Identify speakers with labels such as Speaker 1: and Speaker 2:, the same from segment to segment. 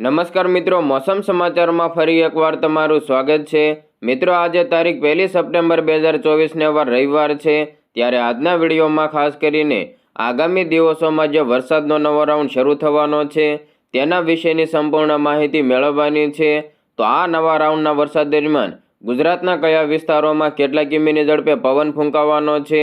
Speaker 1: નમસ્કાર મિત્રો, મોસમ સમાચારમાં ફરી એકવાર તમારું સ્વાગત છે. મિત્રો, આજે તારીખ પહેલી સપ્ટેમ્બર બે હજાર ચોવીસને વાર રવિવાર છે. ત્યારે આજના વિડીયોમાં ખાસ કરીને આગામી દિવસોમાં જે વરસાદનો નવો રાઉન્ડ શરૂ થવાનો છે, તેના વિશેની સંપૂર્ણ માહિતી મેળવવાની છે. તો આ નવા રાઉન્ડના વરસાદ દરમિયાન ગુજરાતના કયા વિસ્તારોમાં કેટલા કિમીની ઝડપે પવન ફૂંકાવાનો છે,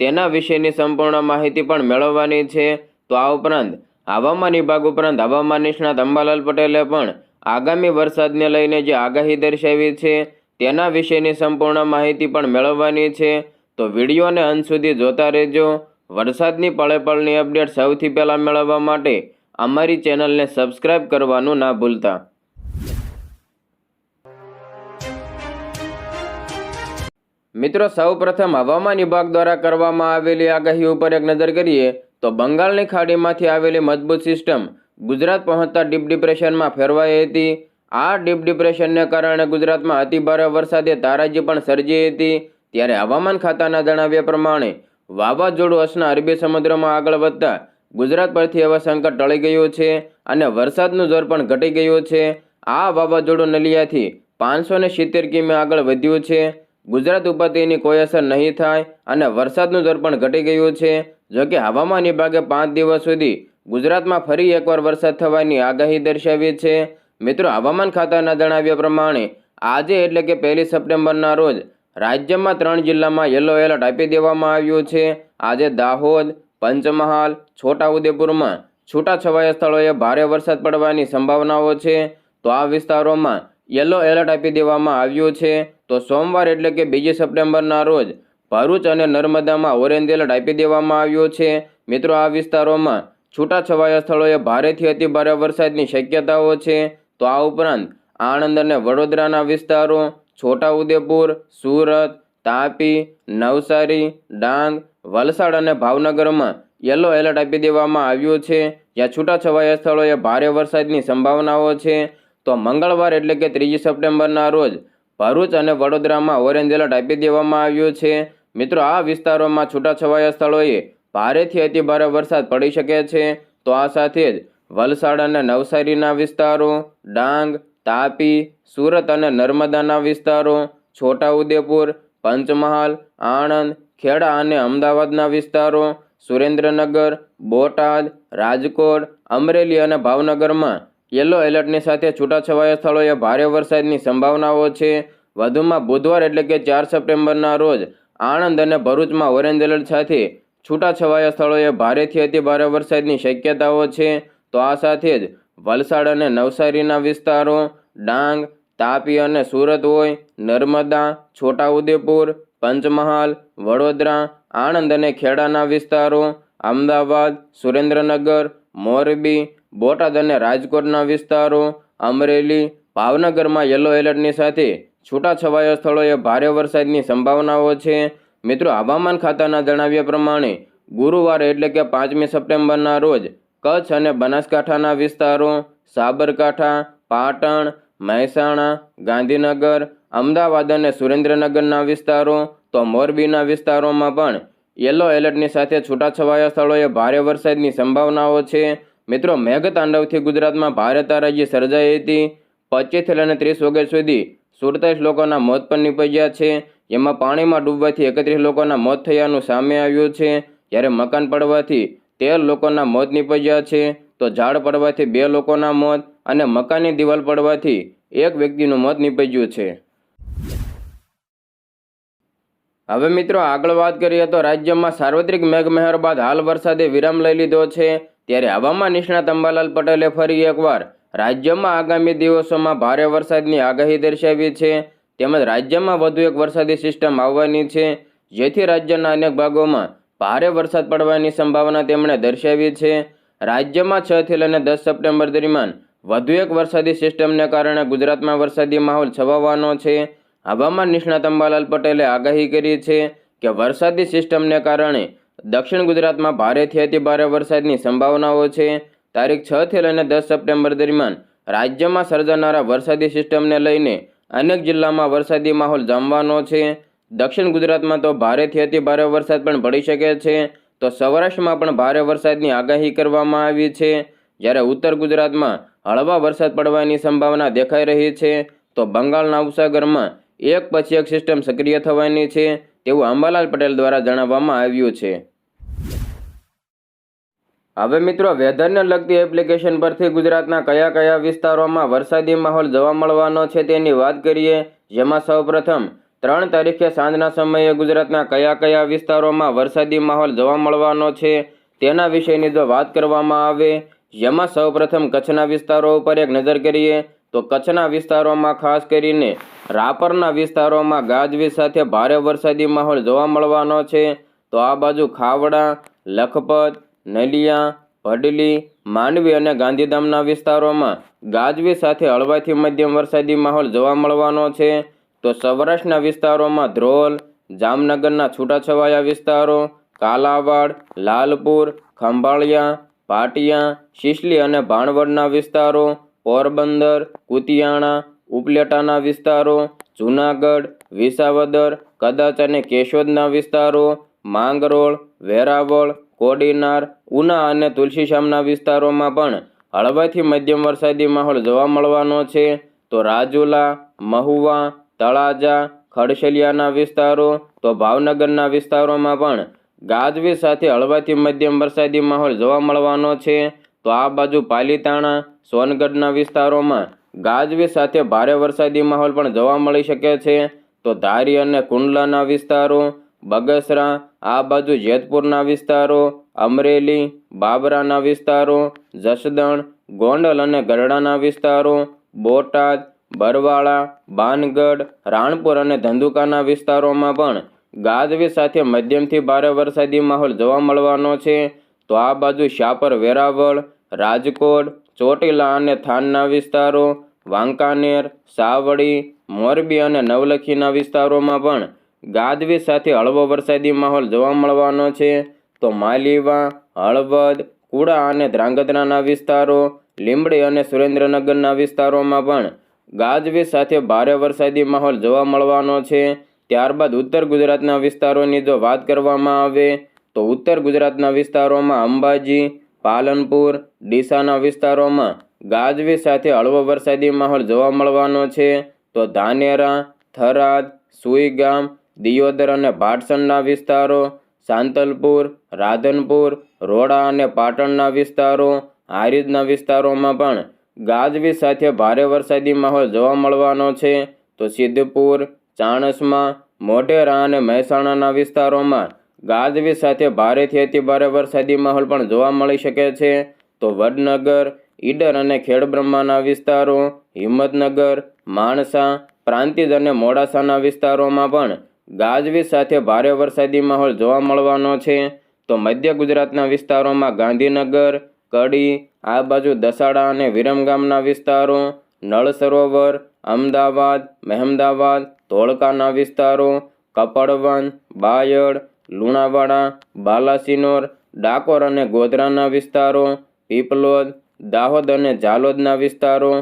Speaker 1: તેના વિશેની સંપૂર્ણ માહિતી પણ મેળવવાની છે. તો આ ઉપરાંત હવામાન વિભાગ ઉપરાંત હવામાન નિષ્ણાત અંબાલાલ પટેલે પણ આગામી વરસાદને લઈને જે આગાહી દર્શાવી છે, તેના વિશેની સંપૂર્ણ માહિતી પણ મેળવવાની છે. તો વિડીયોને અંત સુધી જોતા રહેજો. વરસાદની પળેપળની અપડેટ સૌથી પહેલાં મેળવવા માટે અમારી ચેનલને સબસ્ક્રાઇબ કરવાનું ના ભૂલતા. મિત્રો, સૌપ્રથમ હવામાન વિભાગ દ્વારા કરવામાં આવેલી આગાહી ઉપર એક નજર કરીએ. તો બંગાળની ખાડીમાંથી આવેલી મજબૂત સિસ્ટમ ગુજરાત પહોંચતા ડીપ ડિપ્રેશનમાં ફેરવાઈ હતી. આ ડીપ ડિપ્રેશનને કારણે ગુજરાતમાં અતિભારે વરસાદે તારાજી પણ સર્જી હતી. ત્યારે હવામાન ખાતાના જણાવ્યા પ્રમાણે વાવાઝોડું અસના અરબી સમુદ્રમાં આગળ વધતા ગુજરાત પરથી હવે સંકટ ટળી ગયું છે અને વરસાદનું જોર પણ ઘટી ગયું છે. આ વાવાઝોડું નલિયાથી પાંચસો ને સિત્તેર કિમી આગળ વધ્યું છે. ગુજરાત ઉપર તેની કોઈ અસર નહીં થાય અને વરસાદનું જોર પણ ઘટી ગયું છે. જોકે હવામાન વિભાગે પાંચ દિવસ સુધી ગુજરાતમાં ફરી એકવાર વરસાદ થવાની આગાહી દર્શાવી છે. મિત્રો, હવામાન ખાતાના જણાવ્યા પ્રમાણે આજે એટલે કે પહેલી સપ્ટેમ્બરના રોજ રાજ્યમાં ત્રણ જિલ્લામાં યલો એલર્ટ આપી દેવામાં આવ્યું છે. આજે દાહોદ, પંચમહાલ, છોટાઉદેપુરમાં છૂટાછવાયા સ્થળોએ ભારે વરસાદ પડવાની સંભાવનાઓ છે. તો આ વિસ્તારોમાં યલો એલર્ટ આપી દેવામાં આવ્યું છે. તો સોમવાર એટલે કે બીજી સપ્ટેમ્બરના રોજ ભરૂચ અને નર્મદામાં ઓરેન્જ એલર્ટ આપી દેવામાં આવ્યો છે. મિત્રો, આ વિસ્તારોમાં છૂટાછવાયા સ્થળોએ ભારેથી અતિભારે વરસાદની શક્યતાઓ છે. તો આ ઉપરાંત આણંદ અને વડોદરાના વિસ્તારો, છોટાઉદેપુર, સુરત, તાપી, નવસારી, ડાંગ, વલસાડ અને ભાવનગરમાં યલો એલર્ટ આપી દેવામાં આવ્યું છે. જ્યાં છૂટાછવાયા સ્થળોએ ભારે વરસાદની સંભાવનાઓ છે. તો મંગળવાર એટલે કે ત્રીજી સપ્ટેમ્બરના રોજ ભરૂચ અને વડોદરામાં ઓરેન્જ એલર્ટ આપી દેવામાં આવ્યું છે. મિત્રો, આ વિસ્તારોમાં છૂટાછવાયા સ્થળોએ ભારેથી અતિભારે વરસાદ પડી શકે છે. તો આ સાથે જ વલસાડ અને નવસારીના વિસ્તારો, ડાંગ, તાપી, સુરત અને નર્મદાના વિસ્તારો, છોટાઉદેપુર, પંચમહાલ, આણંદ, ખેડા અને અમદાવાદના વિસ્તારો, સુરેન્દ્રનગર, બોટાદ, રાજકોટ, અમરેલી અને ભાવનગરમાં યલો એલર્ટની સાથે છૂટાછવાયા સ્થળોએ ભારે વરસાદની સંભાવનાઓ છે. વધુમાં બુધવાર એટલે કે ચાર સપ્ટેમ્બરના રોજ આણંદ અને ભરૂચમાં ઓરેન્જ એલર્ટ સાથે છૂટાછવાયા સ્થળોએ ભારેથી અતિ ભારે વરસાદની શક્યતાઓ છે. તો આ સાથે જ વલસાડ અને નવસારીના વિસ્તારો, ડાંગ, તાપી અને સુરત હોય, નર્મદા, છોટાઉદેપુર, પંચમહાલ, વડોદરા, આણંદ અને ખેડાના વિસ્તારો, અમદાવાદ, સુરેન્દ્રનગર, મોરબી, બોટાદ અને રાજકોટના વિસ્તારો, અમરેલી, ભાવનગરમાં યલો એલર્ટની સાથે છૂટાછવાયા સ્થળોએ ભારે વરસાદની સંભાવનાઓ છે. મિત્રો, હવામાન ખાતાના જણાવ્યા પ્રમાણે ગુરુવારે એટલે કે પાંચમી સપ્ટેમ્બરના રોજ કચ્છ અને બનાસકાંઠાના વિસ્તારો સાબરકાંઠા, પાટણ, મહેસાણા, ગાંધીનગર, અમદાવાદ અને સુરેન્દ્રનગરના વિસ્તારો તો મોરબીના વિસ્તારોમાં પણ યલો એલર્ટની સાથે છૂટાછવાયા સ્થળોએ ભારે વરસાદની સંભાવનાઓ છે. મિત્રો, મેઘતાંડવથી ગુજરાતમાં ભારે તારાજી સર્જાઈ હતી. પચીસથી લઈને ત્રીસ ઓગસ્ટ સુધી સુડતાલીસ લોકોના મોત પણ નીપજ્યા છે. જેમાં પાણીમાં ડૂબવાથી એકત્રીસ લોકોના મોત થયાનું સામે આવ્યું છે. જ્યારે મકાન પડવાથી તેર લોકોના મોત નીપજ્યા છે. તો ઝાડ પડવાથી બે લોકોના મોત અને મકાનની દિવાલ પડવાથી એક વ્યક્તિનું મોત નીપજ્યું છે. હવે મિત્રો આગળ વાત કરીએ તો રાજ્યમાં સાર્વત્રિક મેઘમહેર બાદ હાલ વરસાદે વિરામ લઈ લીધો છે. ત્યારે હવામાન નિષ્ણાત અંબાલાલ પટેલે ફરી એકવાર રાજ્યમાં આગામી દિવસોમાં ભારે વરસાદની આગાહી દર્શાવી છે. તેમજ રાજ્યમાં વધુ એક વરસાદી સિસ્ટમ આવવાની છે, જેથી રાજ્યના અનેક ભાગોમાં ભારે વરસાદ પડવાની સંભાવના તેમણે દર્શાવી છે. રાજ્યમાં છથી લઈને દસ સપ્ટેમ્બર દરમિયાન વધુ એક વરસાદી સિસ્ટમને કારણે ગુજરાતમાં વરસાદી માહોલ છવાવાનો છે. હવામાન નિષ્ણાત અંબાલાલ પટેલે આગાહી કરી છે કે વરસાદી સિસ્ટમને કારણે દક્ષિણ ગુજરાતમાં ભારેથી અતિ ભારે વરસાદની સંભાવનાઓ છે. તારીખ છ થી લઈને દસ સપ્ટેમ્બર દરમિયાન રાજ્યમાં સર્જાનારા વરસાદી સિસ્ટમને લઈને અનેક જિલ્લામાં વરસાદી માહોલ જામવાનો છે. દક્ષિણ ગુજરાતમાં તો ભારેથી અતિ ભારે વરસાદ પણ પડી શકે છે. તો સૌરાષ્ટ્રમાં પણ ભારે વરસાદની આગાહી કરવામાં આવી છે. જ્યારે ઉત્તર ગુજરાતમાં હળવા વરસાદ પડવાની સંભાવના દેખાઈ રહી છે, તો બંગાળના ઉપસાગરમાં એક પછી એક સિસ્ટમ સક્રિય થવાની છે, તેવું અંબાલાલ પટેલ દ્વારા જણાવવામાં આવ્યું છે. હવે મિત્રો વેધરને લગતી એપ્લિકેશન પરથી ગુજરાતના કયા કયા વિસ્તારોમાં વરસાદી માહોલ જોવા મળવાનો છે તેની વાત કરીએ, જેમાં સૌપ્રથમ ત્રણ તારીખે સાંજના સમયે ગુજરાતના કયા કયા વિસ્તારોમાં વરસાદી માહોલ જોવા મળવાનો છે તેના વિશેની જો વાત કરવામાં આવે, જેમાં સૌપ્રથમ કચ્છના વિસ્તારો ઉપર એક નજર કરીએ, તો કચ્છના વિસ્તારોમાં ખાસ કરીને રાપરના વિસ્તારોમાં ગાજવીજ સાથે ભારે વરસાદી માહોલ જોવા મળવાનો છે. તો આ બાજુ ખાવડા, લખપત નલિયા, ભડલી, માંડવી અને ગાંધીધામના વિસ્તારોમાં ગાજવી સાથે હળવાથી મધ્યમ વરસાદી માહોલ જોવા મળવાનો છે. તો સૌરાષ્ટ્રના વિસ્તારોમાં ધ્રોલ, જામનગરના છૂટાછવાયા વિસ્તારો, કાલાવાડ, લાલપુર, ખંભાળિયા, પાટિયા, શિશલી અને ભાણવડના વિસ્તારો, પોરબંદર, કુતિયાણા, ઉપલેટાના વિસ્તારો, જૂનાગઢ, વિસાવદર, કદાચ અને કેશોદના વિસ્તારો, માંગરોળ, વેરાવળ કોડીનાર, ઉના અને તુલસીશ્યામના વિસ્તારોમાં પણ હળવાથી મધ્યમ વરસાદી માહોલ જોવા મળવાનો છે. તો રાજુલા, મહુવા, તળાજા, ખડશલિયાના વિસ્તારો, તો ભાવનગરના વિસ્તારોમાં પણ ગાજવીજ સાથે હળવાથી મધ્યમ વરસાદી માહોલ જોવા મળવાનો છે. તો આ બાજુ પાલીતાણા, સોનગઢના વિસ્તારોમાં ગાજવીજ સાથે ભારે વરસાદી માહોલ પણ જોવા મળી શકે છે. તો ધારી અને કુંડલાના વિસ્તારો બગસરા, આ બાજુ જેતપુરના વિસ્તારો, અમરેલી, બાબરાના વિસ્તારો, જસદણ, ગોંડલ અને ગરડાના વિસ્તારો, બોટાદ, બરવાળા, બાનગઢ, રાણપુર અને ધંધુકાના વિસ્તારોમાં પણ ગાજવી સાથે મધ્યમથી ભારે વરસાદી માહોલ જોવા મળવાનો છે. તો આ બાજુ શાપર વેરાવળ, રાજકોટ, ચોટીલા અને થાનના વિસ્તારો, વાંકાનેર, સાવડી, મોરબી અને નવલખીના વિસ્તારોમાં પણ ગાજવીજ સાથે હળવો વરસાદી માહોલ જોવા મળવાનો છે. તો માલીવા, હળવદ, કુડા અને ધ્રાંગધ્રાના વિસ્તારો, લીંબડી અને સુરેન્દ્રનગરના વિસ્તારોમાં પણ ગાજવીજ સાથે ભારે વરસાદી માહોલ જોવા મળવાનો છે. ત્યારબાદ ઉત્તર ગુજરાતના વિસ્તારોની જો વાત કરવામાં આવે, તો ઉત્તર ગુજરાતના વિસ્તારોમાં અંબાજી, પાલનપુર, ડીસાના વિસ્તારોમાં ગાજવી સાથે હળવો વરસાદી માહોલ જોવા મળવાનો છે. તો ધાનેરા, થરાદ, સુઈગામ દિયોદર અને ભાટસણના વિસ્તારો, સાંતલપુર, રાધનપુર, રોડા અને પાટણના વિસ્તારો, હારીજના વિસ્તારોમાં પણ ગાજવીજ સાથે ભારે વરસાદી માહોલ જોવા મળવાનો છે. તો સિદ્ધપુર, ચાણસમાં, મોઢેરા અને મહેસાણાના વિસ્તારોમાં ગાજવીજ સાથે ભારેથી અતિ ભારે વરસાદી માહોલ પણ જોવા મળી શકે છે. તો વડનગર, ઈડર અને ખેડબ્રહ્માના વિસ્તારો, હિંમતનગર, માણસા, પ્રાંતિજ અને મોડાસાના વિસ્તારોમાં પણ ગાજવીજ સાથે ભારે વરસાદી માહોલ જોવા મળવાનો છે. તો મધ્ય ગુજરાતના વિસ્તારોમાં ગાંધીનગર, કડી, આ બાજુ દસાડા અને વિરમગામના વિસ્તારો, નળ સરોવર, અમદાવાદ, મહેમદાવાદ, ધોળકાના વિસ્તારો, કપડવન, બાયડ, લુણાવાડા, બાલાસિનોર, ડાકોર અને ગોધરાના વિસ્તારો, પીપલોદ, દાહોદ અને ઝાલોદના વિસ્તારો,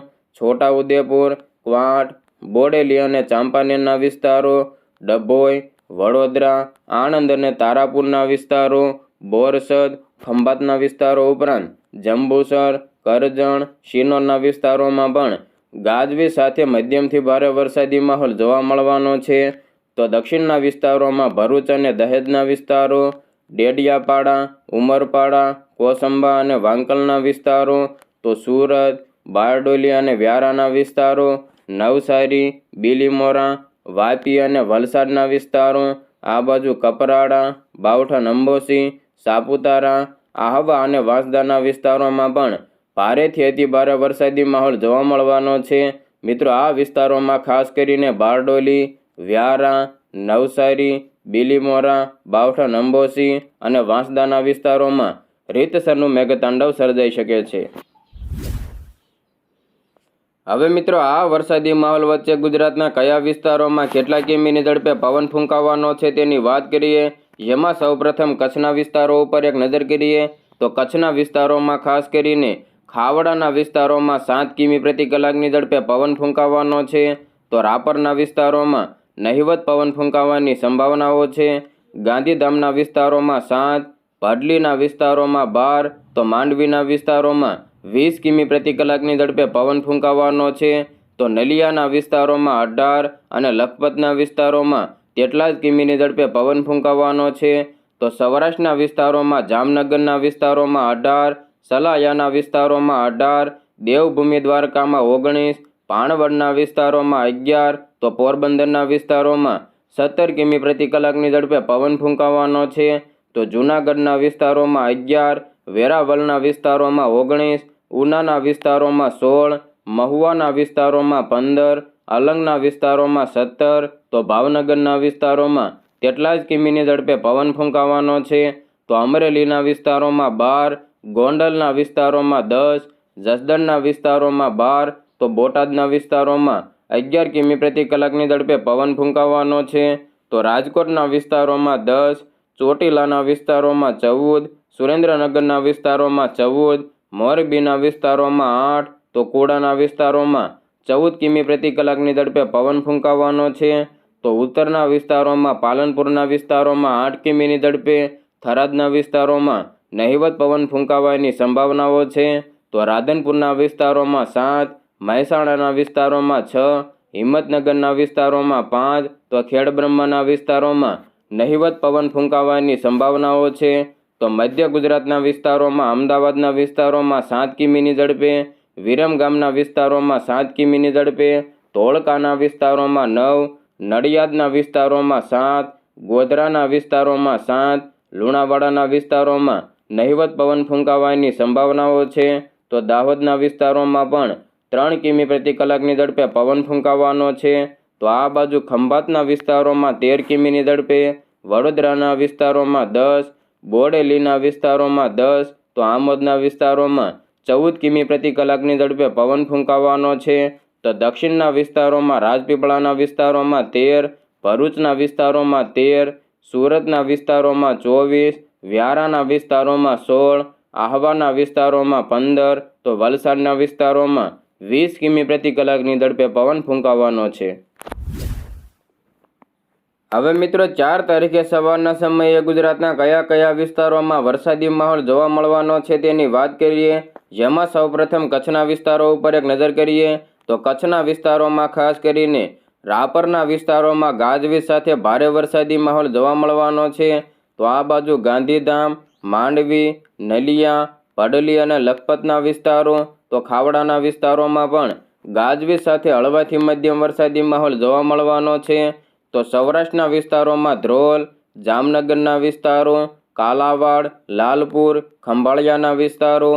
Speaker 1: છોટાઉદેપુર, ક્વાંટ, બોડેલી અને ચાંપાનેરના વિસ્તારો ડભોઈ, વડોદરા, આણંદ અને તારાપુરના વિસ્તારો, બોરસદ, ખંભાતના વિસ્તારો ઉપરાંત જંબુસર, કરજણ, શિનોરના વિસ્તારોમાં પણ ગાજવી સાથે મધ્યમથી ભારે વરસાદી માહોલ જોવા મળવાનો છે. તો દક્ષિણના વિસ્તારોમાં ભરૂચ અને દહેજના વિસ્તારો, ડેડિયાપાડા, ઉમરપાડા, કોસંબા અને વાંકલના વિસ્તારો, તો સુરત, બારડોલી અને વ્યારાના વિસ્તારો, નવસારી, બીલીમોરા વાપી અને વલસાડના વિસ્તારો, આ બાજુ કપરાડા, બાવઠા, નંબોસી, સાપુતારા, આહવા અને વાંસદાના વિસ્તારોમાં પણ ભારેથી અતિ ભારે વરસાદી માહોલ જોવા મળવાનો છે. મિત્રો, આ વિસ્તારોમાં ખાસ કરીને બારડોલી, વ્યારા, નવસારી, બીલીમોરા, બાવઠા, નંબોસી અને વાંસદાના વિસ્તારોમાં રીતસરનું મેઘતાંડવ સર્જાઈ શકે છે. હવે મિત્રો, આ વરસાદી માહોલ વચ્ચે ગુજરાતના કયા વિસ્તારોમાં કેટલા કિમીની ઝડપે પવન ફૂંકાવાનો છે તેની વાત કરીએ. જેમાં સૌપ્રથમ કચ્છના વિસ્તારો ઉપર એક નજર કરીએ તો કચ્છના વિસ્તારોમાં ખાસ કરીને ખાવડાના વિસ્તારોમાં સાત કિમી પ્રતિ કલાકની ઝડપે પવન ફૂંકાવાનો છે. તો રાપરના વિસ્તારોમાં નહિવત પવન ફૂંકાવાની સંભાવનાઓ છે. ગાંધીધામના વિસ્તારોમાં સાત, ભાડલીના વિસ્તારોમાં બાર, તો માંડવીના વિસ્તારોમાં વીસ કિમી પ્રતિ કલાકની ઝડપે પવન ફૂંકાવાનો છે. તો નલિયાના વિસ્તારોમાં અઢાર અને લખપતના વિસ્તારોમાં તેટલા જ કિમીની ઝડપે પવન ફૂંકાવાનો છે. તો સૌરાષ્ટ્રના વિસ્તારોમાં, જામનગરના વિસ્તારોમાં અઢાર, સલાયાના વિસ્તારોમાં અઢાર, દેવભૂમિ દ્વારકામાં ઓગણીસ, પાણવડના વિસ્તારોમાં અગિયાર, તો પોરબંદરના વિસ્તારોમાં સત્તર કિમી પ્રતિ કલાકની ઝડપે પવન ફૂંકાવાનો છે. તો જૂનાગઢના વિસ્તારોમાં અગિયાર વેરાવલના વિસ્તારોમાં ઓગણીસ, ઉનાના વિસ્તારોમાં સોળ, મહુવાના વિસ્તારોમાં પંદર અલંગના વિસ્તારોમાં સત્તર, તો ભાવનગરના વિસ્તારોમાં તેટલા જ કિમીની ઝડપે પવન ફૂંકાવાનો છે. તો અમરેલીના વિસ્તારોમાં બાર, ગોંડલના વિસ્તારોમાં દસ, જસદણના વિસ્તારોમાં બાર, તો બોટાદના વિસ્તારોમાં અગિયાર કિમી પ્રતિ કલાકની ઝડપે પવન ફૂંકાવાનો છે. તો રાજકોટના વિસ્તારોમાં દસ, ચોટીલાના વિસ્તારોમાં ચૌદ સુરેન્દ્રનગરના વિસ્તારોમાં ચૌદ, મોરબીના વિસ્તારોમાં આઠ, તો કોડાના વિસ્તારોમાં ચૌદ કિમી પ્રતિ કલાકની ઝડપે પવન ફૂંકાવાનો છે. તો ઉત્તરના વિસ્તારોમાં પાલનપુરના વિસ્તારોમાં આઠ કિમીની ઝડપે, થરાદના વિસ્તારોમાં નહિવત પવન ફૂંકાવાની સંભાવનાઓ છે. તો રાધનપુરના વિસ્તારોમાં સાત, મહેસાણાના વિસ્તારોમાં છ, હિંમતનગરના વિસ્તારોમાં પાંચ, તો ખેડબ્રહ્માના વિસ્તારોમાં નહિવત પવન ફૂંકાવાની સંભાવનાઓ છે. તો મધ્ય ગુજરાતના વિસ્તારોમાં, અમદાવાદના વિસ્તારોમાં સાત કિમીની ઝડપે વિરમગામના વિસ્તારોમાં સાત કિમીની ઝડપે, ધોળકાના વિસ્તારોમાં નવ, નડિયાદના વિસ્તારોમાં સાત, ગોધરાના વિસ્તારોમાં સાત, લુણાવાડાના વિસ્તારોમાં નહિવત પવન ફૂંકાવાની સંભાવનાઓ છે. તો દાહોદના વિસ્તારોમાં પણ ત્રણ કિમી પ્રતિ કલાકની ઝડપે પવન ફૂંકાવાનો છે. તો આ બાજુ ખંભાતના વિસ્તારોમાં તેર કિમીની ઝડપે, વડોદરાના વિસ્તારોમાં દસ બોડેલીના વિસ્તારોમાં દસ, તો આમોદના વિસ્તારોમાં ચૌદ કિમી પ્રતિ કલાકની ઝડપે પવન ફૂંકાવાનો છે. તો દક્ષિણના વિસ્તારોમાં રાજપીપળાના વિસ્તારોમાં તેર, ભરૂચના વિસ્તારોમાં તેર, સુરતના વિસ્તારોમાં ચોવીસ, વ્યારાના વિસ્તારોમાં સોળ, આહવાના વિસ્તારોમાં પંદર, તો વલસાડના વિસ્તારોમાં વીસ કિમી પ્રતિ કલાકની ઝડપે પવન ફૂંકાવાનો છે. હવે મિત્રો, ચાર તારીખે સવારના સમયે ગુજરાતના કયા કયા વિસ્તારોમાં વરસાદી માહોલ જોવા મળવાનો છે તેની વાત કરીએ. જેમાં સૌપ્રથમ કચ્છના વિસ્તારો ઉપર એક નજર કરીએ, તો કચ્છના વિસ્તારોમાં ખાસ કરીને રાપરના વિસ્તારોમાં ગાજવીજ સાથે ભારે વરસાદી માહોલ જોવા મળવાનો છે. તો આ બાજુ ગાંધીધામ, માંડવી, નલિયા, પડલી અને લખપતના વિસ્તારો, તો ખાવડાના વિસ્તારોમાં પણ ગાજવીજ સાથે હળવાથી મધ્યમ વરસાદી માહોલ જોવા મળવાનો છે. તો સૌરાષ્ટ્રના વિસ્તારોમાં ધ્રોલ, જામનગરના વિસ્તારો, કાલાવાડ, લાલપુર, ખંભાળિયાના વિસ્તારો,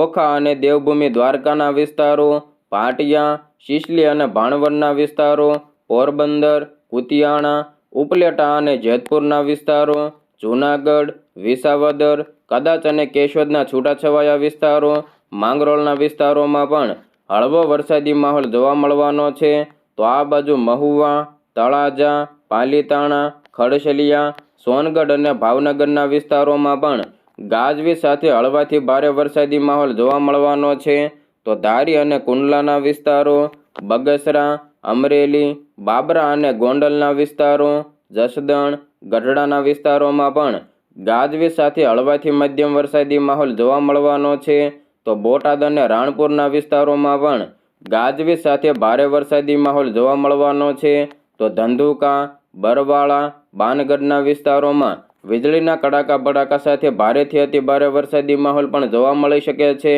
Speaker 1: ઓખા અને દેવભૂમિ દ્વારકાના વિસ્તારો, પાટિયા, શિશલી અને ભાણવડના વિસ્તારો, પોરબંદર, કુતિયાણા, ઉપલેટા અને જેતપુરના વિસ્તારો, જૂનાગઢ, વિસાવદર, કદાચ અને કેશોદના છૂટાછવાયા વિસ્તારો, માંગરોળના વિસ્તારોમાં પણ હળવો વરસાદી માહોલ જોવા મળવાનો છે. તો આ બાજુ મહુવા તળાજા, પાલીતાણા ખડશલિયા સોનગઢ અને ભાવનગરના વિસ્તારોમાં પણ ગાજવીજ સાથે હળવાથી ભારે વરસાદી માહોલ જોવા મળવાનો છે. તો ધારી અને કુંડલાના વિસ્તારો, બગસરા, અમરેલી, બાબરા અને ગોંડલના વિસ્તારો, જસદણ, ગઢડાના વિસ્તારોમાં પણ ગાજવીજ સાથે હળવાથી મધ્યમ વરસાદી માહોલ જોવા મળવાનો છે. તો બોટાદ અને રાણપુરના વિસ્તારોમાં પણ ગાજવીજ સાથે ભારે વરસાદી માહોલ જોવા મળવાનો છે. તો ધંધુકા, બરવાળા, બાનગઢના વિસ્તારોમાં વીજળીના કડાકા ભડાકા સાથે ભારેથી અતિ ભારે વરસાદી માહોલ પણ જોવા મળી શકે છે.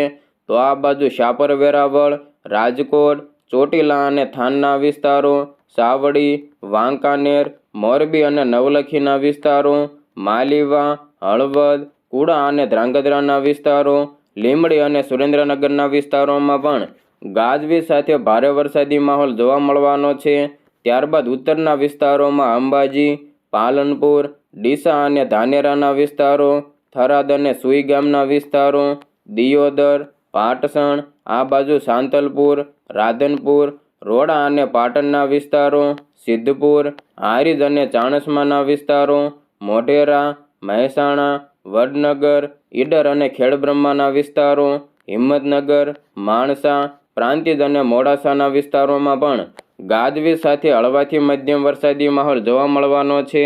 Speaker 1: તો આ બાજુ શાપર વેરાવળ, રાજકોટ, ચોટીલા અને થાનના વિસ્તારો, સાવડી, વાંકાનેર, મોરબી અને નવલખીના વિસ્તારો, માલીવા, હળવદ, કુડા અને ધ્રાંગધ્રાના વિસ્તારો, લીંબડી અને સુરેન્દ્રનગરના વિસ્તારોમાં પણ ગાજવીજ સાથે ભારે વરસાદી માહોલ જોવા મળવાનો છે. ત્યારબાદ ઉત્તરના વિસ્તારોમાં અંબાજી, પાલનપુર, ડીસા અને ધાનેરાના વિસ્તારો, થરાદ અને સુઈ ગામના વિસ્તારો, દિયોદર, પાટસણ, આ બાજુ સાંતલપુર, રાધનપુર, રોડા અને પાટણના વિસ્તારો, સિદ્ધપુર, હારીજ અને ચાણસ્માના વિસ્તારો, મોઢેરા, મહેસાણા, વડનગર, ઈડર અને ખેડબ્રહ્માના વિસ્તારો, હિંમતનગર, માણસા, પ્રાંતિજ અને મોડાસાના વિસ્તારોમાં પણ ગાજવીજ સાથે હળવાથી મધ્યમ વરસાદી માહોલ જોવા મળવાનો છે.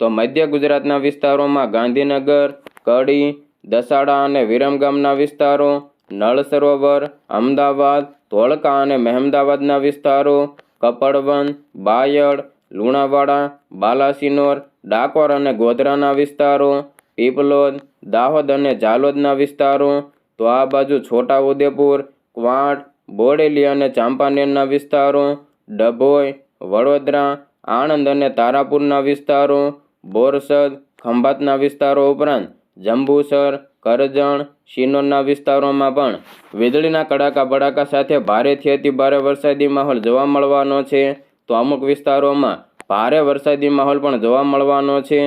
Speaker 1: તો મધ્ય ગુજરાતના વિસ્તારોમાં ગાંધીનગર, કડી, દસાડા અને વિરમગામના વિસ્તારો, નળ સરોવર, અમદાવાદ, ધોળકા અને મહેમદાવાદના વિસ્તારો કપડવન બાયડ, લુણાવાડા, બાલાસિનોર, ડાકોર અને ગોધરાના વિસ્તારો, પીપલોદ, દાહોદ અને ઝાલોદના વિસ્તારો. તો આ બાજુ છોટાઉદેપુર ક્વાંટ બોડેલી અને ચાંપાનેરના વિસ્તારો ડભોઈ, વડોદરા, આણંદ અને તારાપુરના વિસ્તારો, બોરસદ, ખંભાતના વિસ્તારો ઉપરાંત જંબુસર, કરજણ, શિનોરના વિસ્તારોમાં પણ વીજળીના કડાકા બડાકા સાથે ભારેથી અતિ ભારે વરસાદી માહોલ જોવા મળવાનો છે. તો અમુક વિસ્તારોમાં ભારે વરસાદી માહોલ પણ જોવા મળવાનો છે.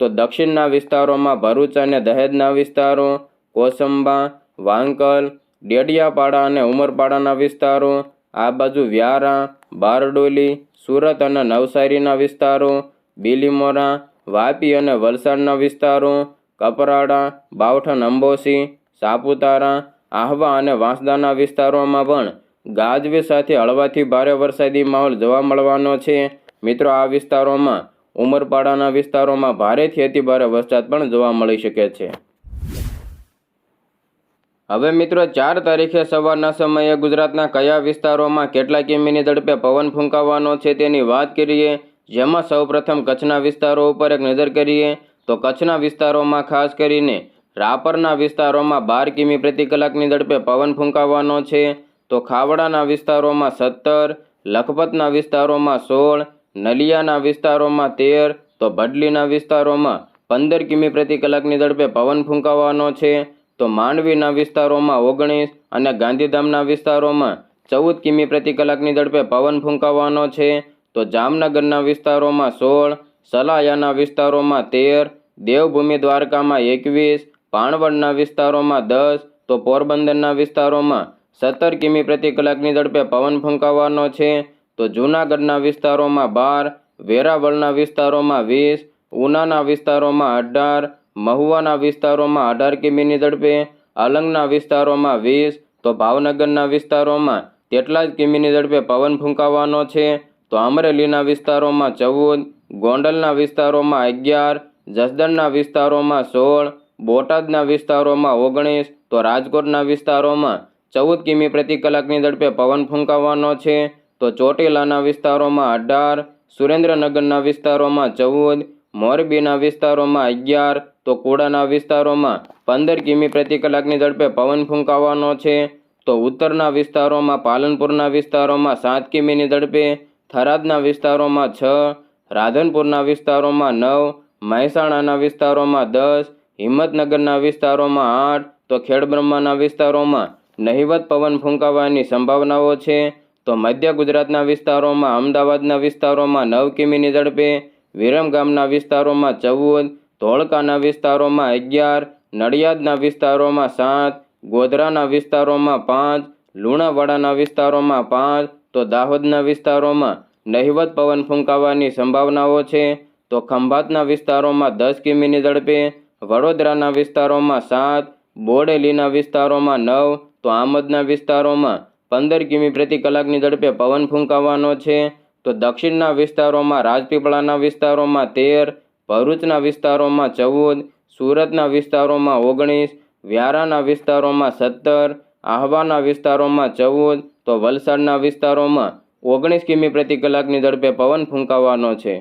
Speaker 1: તો દક્ષિણના વિસ્તારોમાં ભરૂચ અને દહેજના વિસ્તારો, કોસંબા, વાંકલ, ડેડિયાપાડા અને ઉમરપાડાના વિસ્તારો, આ બાજુ વ્યારા બારડોલી, સુરત અને નવસારીના વિસ્તારો, બીલીમોરા, વાપી અને વલસાડના વિસ્તારો, કપરાડા બાવઠન અંબોસી સાપુતારા, આહવા અને વાંસદાના વિસ્તારોમાં પણ ગાજવી સાથે હળવાથી ભારે વરસાદી માહોલ જોવા મળવાનો છે. મિત્રો, આ વિસ્તારોમાં ઉમરપાડાના વિસ્તારોમાં ભારેથી અતિભારે વરસાદ પણ જોવા મળી શકે છે. હવે મિત્રો, ચાર તારીખે સવારના સમયે ગુજરાતના કયા વિસ્તારોમાં કેટલા કિમીની ઝડપે પવન ફૂંકાવાનો છે તેની વાત કરીએ, જેમાં સૌપ્રથમ કચ્છના વિસ્તારો ઉપર એક નજર કરીએ, તો કચ્છના વિસ્તારોમાં ખાસ કરીને રાપરના વિસ્તારોમાં બાર કિમી પ્રતિ કલાકની ઝડપે પવન ફૂંકાવાનો છે, તો ખાવડાના વિસ્તારોમાં સત્તર, લખપતના વિસ્તારોમાં સોળ, નલિયાના વિસ્તારોમાં તેર, તો ભડલીના વિસ્તારોમાં પંદર કિમી પ્રતિ કલાકની ઝડપે પવન ફૂંકાવાનો છે. તો માંડવીના વિસ્તારોમાં ઓગણીસ અને ગાંધીધામના વિસ્તારોમાં ચૌદ કિમી પ્રતિ કલાકની ઝડપે પવન ફૂંકાવાનો છે. તો જામનગરના વિસ્તારોમાં સોળ, સલાયાના વિસ્તારોમાં તેર, દેવભૂમિ દ્વારકામાં એકવીસ, પાણવડના વિસ્તારોમાં દસ, તો પોરબંદરના વિસ્તારોમાં સત્તર કિમી પ્રતિ કલાકની ઝડપે પવન ફૂંકાવાનો છે. તો જૂનાગઢના વિસ્તારોમાં બાર, વેરાવળના વિસ્તારોમાં વીસ, ઉનાના વિસ્તારોમાં અઢાર મહુવાના વિસ્તારોમાં અઢાર કિમીની ઝડપે અલંગના વિસ્તારોમાં વીસ, તો ભાવનગરના વિસ્તારોમાં તેટલા જ કિમીની ઝડપે પવન ફૂંકાવાનો છે. તો અમરેલીના વિસ્તારોમાં ચૌદ, ગોંડલના વિસ્તારોમાં અગિયાર, જસદણના વિસ્તારોમાં સોળ, બોટાદના વિસ્તારોમાં ઓગણીસ, તો રાજકોટના વિસ્તારોમાં ચૌદ કિમી પ્રતિ કલાકની ઝડપે પવન ફૂંકાવાનો છે. તો ચોટીલાના વિસ્તારોમાં અઢાર, સુરેન્દ્રનગરના વિસ્તારોમાં ચૌદ, મોરબીના વિસ્તારોમાં અગિયાર તો કોડાના વિસ્તારોમાં પંદર કિમી પ્રતિ કલાકની ઝડપે પવન ફૂંકાવાનો છે. તો ઉત્તરના વિસ્તારોમાં પાલનપુરના વિસ્તારોમાં સાત કિમીની ઝડપે, થરાદના વિસ્તારોમાં છ, રાધનપુરના વિસ્તારોમાં નવ, મહેસાણાના વિસ્તારોમાં દસ, હિંમતનગરના વિસ્તારોમાં આઠ, તો ખેડબ્રહ્માના વિસ્તારોમાં નહિવત પવન ફૂંકાવાની સંભાવનાઓ છે. તો મધ્ય ગુજરાતના વિસ્તારોમાં, અમદાવાદના વિસ્તારોમાં નવ કિમીની ઝડપે વિરમગામના વિસ્તારોમાં ચૌદ ધોળકાના વિસ્તારોમાં અગિયાર, નડિયાદના વિસ્તારોમાં સાત, ગોધરાના વિસ્તારોમાં પાંચ, લુણાવાડાના વિસ્તારોમાં પાંચ, તો દાહોદના વિસ્તારોમાં નહિવત પવન ફૂંકાવાની સંભાવનાઓ છે, તો ખંભાતના વિસ્તારોમાં દસ કિમીની ઝડપે, વડોદરાના વિસ્તારોમાં સાત, બોડેલીના વિસ્તારોમાં નવ, તો આમદના વિસ્તારોમાં પંદર કિમી પ્રતિ કલાકની ઝડપે પવન ફૂંકાવાનો છે, તો દક્ષિણના વિસ્તારોમાં રાજપીપળાના વિસ્તારોમાં તેર ભરૂચના વિસ્તારોમાં ચૌદ, સુરતના વિસ્તારોમાં ઓગણીસ, વ્યારાના વિસ્તારોમાં સત્તર, આહવાના વિસ્તારોમાં ચૌદ, તો વલસાડના વિસ્તારોમાં ઓગણીસ કિમી પ્રતિ કલાકની ઝડપે પવન ફૂંકાવાનો છે.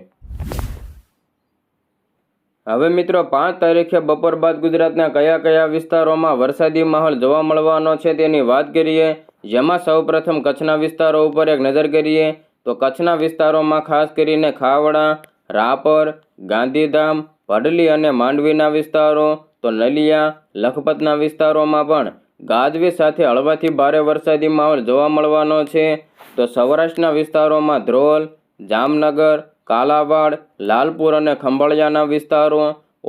Speaker 1: હવે મિત્રો, પાંચ તારીખે બપોર બાદ ગુજરાતના કયા કયા વિસ્તારોમાં વરસાદી માહોલ જોવા મળવાનો છે તેની વાત કરીએ. જેમાં સૌપ્રથમ કચ્છના વિસ્તારો ઉપર એક નજર કરીએ, તો કચ્છના વિસ્તારોમાં ખાસ કરીને ખાવડા રાપર, ગાંધીધામ ભડલી અને માંડવીના વિસ્તારો, તો નલિયા, લખપતના વિસ્તારોમાં પણ ગાજવીજ સાથે હળવાથી ભારે વરસાદી માહોલ જોવા મળવાનો છે. તો સૌરાષ્ટ્રના વિસ્તારોમાં ધ્રોલ, જામનગર, કાલાવાડ, લાલપુર અને ખંભાળિયાના વિસ્તારો,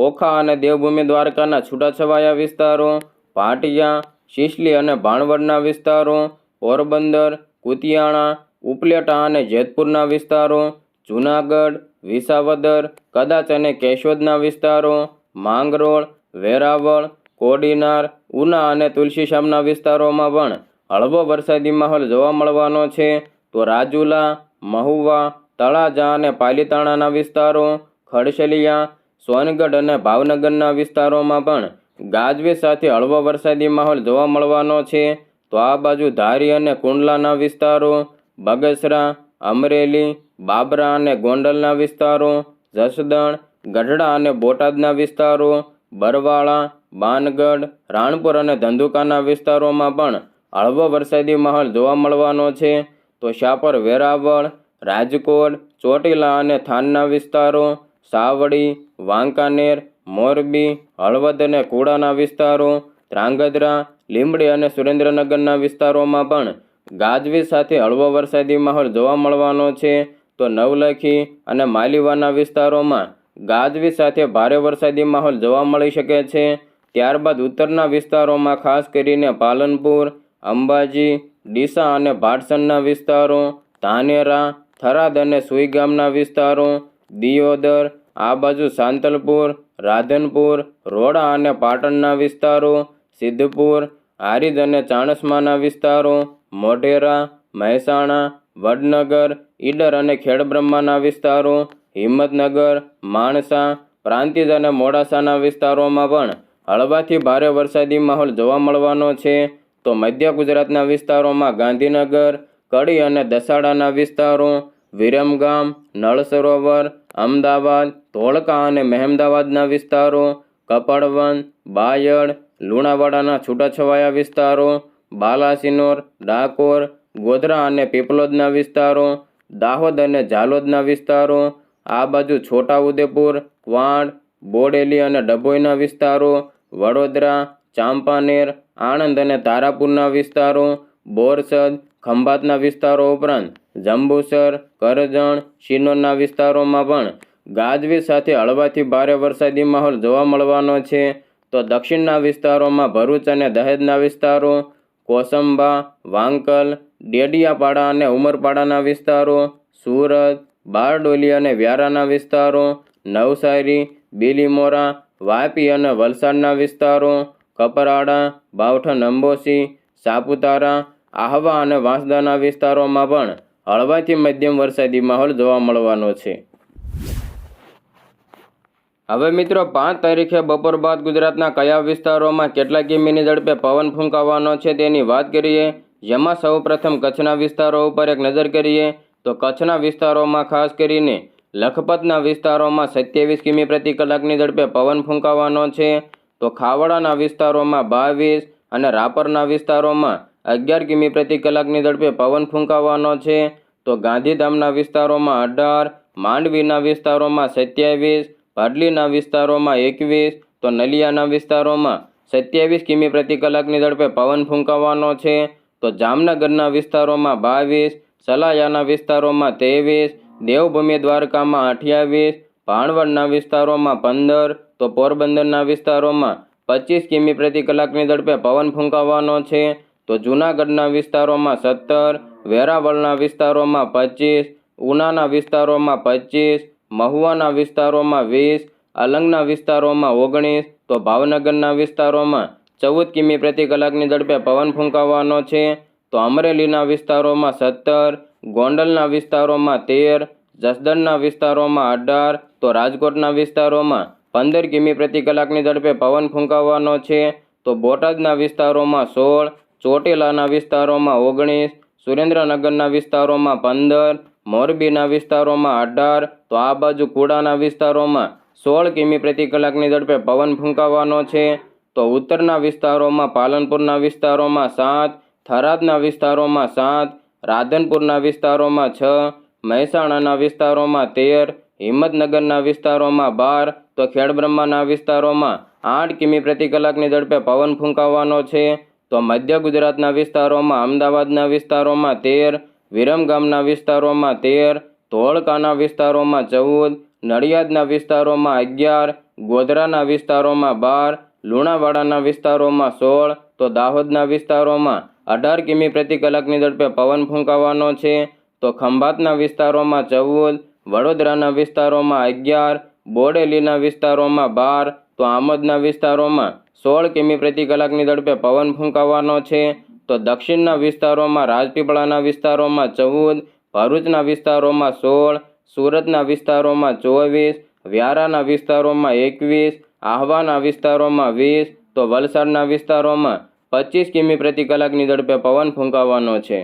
Speaker 1: ઓખા અને દેવભૂમિ દ્વારકાના છૂટાછવાયા વિસ્તારો ભાટિયા શિશલી અને ભાણવડના વિસ્તારો, પોરબંદર, કુતિયાણા, ઉપલેટા અને જેતપુરના વિસ્તારો, જૂનાગઢ વિસાવદર, કદાચ અને કેશોદના વિસ્તારો, માંગરોળ, વેરાવળ, કોડીનાર, ઉના અને તુલસીશ્યામના વિસ્તારોમાં પણ હળવો વરસાદી માહોલ જોવા મળવાનો છે. તો રાજુલા, મહુવા, તળાજા અને પાલીતાણાના વિસ્તારો, ખડશલિયા, સોનગઢ અને ભાવનગરના વિસ્તારોમાં પણ ગાજવીજ સાથે હળવો વરસાદી માહોલ જોવા મળવાનો છે. તો આ બાજુ ધારી અને કુંડલાના વિસ્તારો, બગસરા, અમરેલી બાબરા અને ગોંડલના વિસ્તારો, જસદણ, ગઢડા અને બોટાદના વિસ્તારો, બરવાળા, બાનગઢ, રાણપુર અને ધંધુકાના વિસ્તારોમાં પણ હળવો વરસાદી માહોલ જોવા મળવાનો છે. તો શાપર વેરાવળ, રાજકોટ, ચોટીલા અને થાનના વિસ્તારો, સાવડી, વાંકાનેર, મોરબી, હળવદ અને કુડાના વિસ્તારો ત્રાંગધ્રા લીંબડી અને સુરેન્દ્રનગરના વિસ્તારોમાં પણ ગાજવીજ સાથે હળવો વરસાદી માહોલ જોવા મળવાનો છે. તો નવલખી અને માલીવાના વિસ્તારોમાં ગાજવીજ સાથે ભારે વરસાદી માહોલ જોવા મળી શકે છે. ત્યારબાદ ઉત્તરના વિસ્તારોમાં ખાસ કરીને પાલનપુર, અંબાજી, ડીસા અને ભાટસણના વિસ્તારો, ધાનેરા, થરાદ અને સુઈગામના વિસ્તારો, દિયોદર, આ બાજુ સાંતલપુર, રાધનપુર, રોડા અને પાટણના વિસ્તારો, સિદ્ધપુર હારીજ અને ચાણસ્માના વિસ્તારો, મોઢેરા, મહેસાણા વડનગર, ઈડર અને ખેડબ્રહ્માના વિસ્તારો, હિંમતનગર, માણસા, પ્રાંતિજ અને મોડાસાના વિસ્તારોમાં પણ હળવાથી ભારે વરસાદી માહોલ જોવા મળવાનો છે. તો મધ્ય ગુજરાતના વિસ્તારોમાં ગાંધીનગર, કડી અને દસાડાના વિસ્તારો, વિરમગામ નળ સરોવર અમદાવાદ, ધોળકા અને મહેમદાવાદના વિસ્તારો કપડવન બાયડ, લુણાવાડાના છૂટાછવાયા વિસ્તારો, બાલાસિનોર, ડાકોર ગોધરા અને પીપલોદના વિસ્તારો, દાહોદ અને ઝાલોદના વિસ્તારો, આ બાજુ છોટાઉદેપુર, ક્વાંડ, બોડેલી અને ડભોઈના વિસ્તારો, વડોદરા, ચાંપાનેર, આણંદ અને તારાપુરના વિસ્તારો, બોરસદ, ખંભાતના વિસ્તારો ઉપરાંત જંબુસર, કરજણ, શિનોરના વિસ્તારોમાં પણ ગાજવીજ સાથે હળવાથી ભારે વરસાદી માહોલ જોવા મળવાનો છે. તો દક્ષિણના વિસ્તારોમાં ભરૂચ અને દહેજના વિસ્તારો, કોસંબા, વાંકલ ડેડિયાપાડા અને ઉમરપાડાના વિસ્તારો, સુરત, બારડોલી અને વ્યારાના વિસ્તારો, નવસારી, બીલીમોરા, વાપી અને વલસાડના વિસ્તારો, કપરાડા બાવઠન અંબોસી સાપુતારા, આહવા અને વાંસદાના વિસ્તારોમાં પણ હળવાથી મધ્યમ વરસાદી માહોલ જોવા મળવાનો છે. હવે મિત્રો, પાંચ તારીખે બપોર બાદ ગુજરાતના કયા વિસ્તારોમાં કેટલા કિમીની ઝડપે પવન ફૂંકાવાનો છે તેની વાત કરીએ. જેમાં સૌપ્રથમ કચ્છના વિસ્તારો ઉપર એક નજર કરીએ, તો કચ્છના વિસ્તારોમાં ખાસ કરીને લખપતના વિસ્તારોમાં સત્યાવીસ કિમી પ્રતિ કલાકની ઝડપે પવન ફૂંકાવાનો છે. તો ખાવડાના વિસ્તારોમાં બાવીસ અને રાપરના વિસ્તારોમાં અગિયાર કિમી પ્રતિ કલાકની ઝડપે પવન ફૂંકાવાનો છે. તો ગાંધીધામના વિસ્તારોમાં અઢાર, માંડવીના વિસ્તારોમાં સત્યાવીસ ભાડલીના વિસ્તારોમાં એકવીસ, તો નલિયાના વિસ્તારોમાં સત્યાવીસ કિમી પ્રતિ કલાકની ઝડપે પવન ફૂંકાવાનો છે. તો જામનગરના વિસ્તારોમાં બાવીસ, સલાયાના વિસ્તારોમાં ત્રેવીસ, દેવભૂમિ દ્વારકામાં અઠ્યાવીસ, ભાણવડના વિસ્તારોમાં પંદર, તો પોરબંદરના વિસ્તારોમાં પચીસ કિમી પ્રતિ કલાકની ઝડપે પવન ફૂંકાવાનો છે. તો જૂનાગઢના વિસ્તારોમાં સત્તર, વેરાવળના વિસ્તારોમાં પચીસ, ઉનાના વિસ્તારોમાં પચીસ, મહુવાના વિસ્તારોમાં વીસ અલંગના વિસ્તારોમાં ઓગણીસ, તો ભાવનગરના વિસ્તારોમાં ચૌદ કિમી પ્રતિ કલાકની ઝડપે પવન ફૂંકાવાનો છે. તો અમરેલીના વિસ્તારોમાં સત્તર, ગોંડલના વિસ્તારોમાં તેર, જસદણના વિસ્તારોમાં અઢાર, તો રાજકોટના વિસ્તારોમાં પંદર કિમી પ્રતિ કલાકની ઝડપે પવન ફૂંકાવાનો છે. તો બોટાદના વિસ્તારોમાં સોળ, ચોટીલાના વિસ્તારોમાં ઓગણીસ, સુરેન્દ્રનગરના વિસ્તારોમાં પંદર, મોરબીના વિસ્તારોમાં અઢાર, તો આ બાજુ કુડાના વિસ્તારોમાં સોળ કિમી પ્રતિ કલાકની ઝડપે પવન ફૂંકાવાનો છે. તો ઉત્તરના વિસ્તારોમાં, પાલનપુરના વિસ્તારોમાં સાત, થરાદના વિસ્તારોમાં સાત, રાધનપુરના વિસ્તારોમાં છ, મહેસાણાના વિસ્તારોમાં તેર, હિંમતનગરના વિસ્તારોમાં બાર, તો ખેડબ્રહ્માના વિસ્તારોમાં આઠ કિમી પ્રતિ કલાકની ઝડપે પવન ફૂંકાવાનો છે. તો મધ્ય ગુજરાતના વિસ્તારોમાં, અમદાવાદના વિસ્તારોમાં તેર, વિરમગામના વિસ્તારોમાં તેર, ધોળકાના વિસ્તારોમાં ચૌદ, નડિયાદના વિસ્તારોમાં અગિયાર, ગોધરાના વિસ્તારોમાં બાર લુણાવાડાના વિસ્તારોમાં સોળ, તો દાહોદના વિસ્તારોમાં અઢાર કિમી પ્રતિ કલાકની ઝડપે પવન ફૂંકાવાનો છે. તો ખંભાતના વિસ્તારોમાં ચૌદ, વડોદરાના વિસ્તારોમાં અગિયાર, બોડેલીના વિસ્તારોમાં બાર, તો આમદના વિસ્તારોમાં સોળ કિમી પ્રતિ કલાકની ઝડપે પવન ફૂંકાવાનો છે. તો દક્ષિણના વિસ્તારોમાં રાજપીપળાના વિસ્તારોમાં ચૌદ, ભરૂચના વિસ્તારોમાં સોળ, સુરતના વિસ્તારોમાં ચોવીસ, વ્યારાના વિસ્તારોમાં એકવીસ આહવાના વિસ્તારોમાં વીસ તો વલસાડના વિસ્તારોમાં પચીસ કિમી પ્રતિ કલાકની ઝડપે પવન ફૂંકાવાનો છે.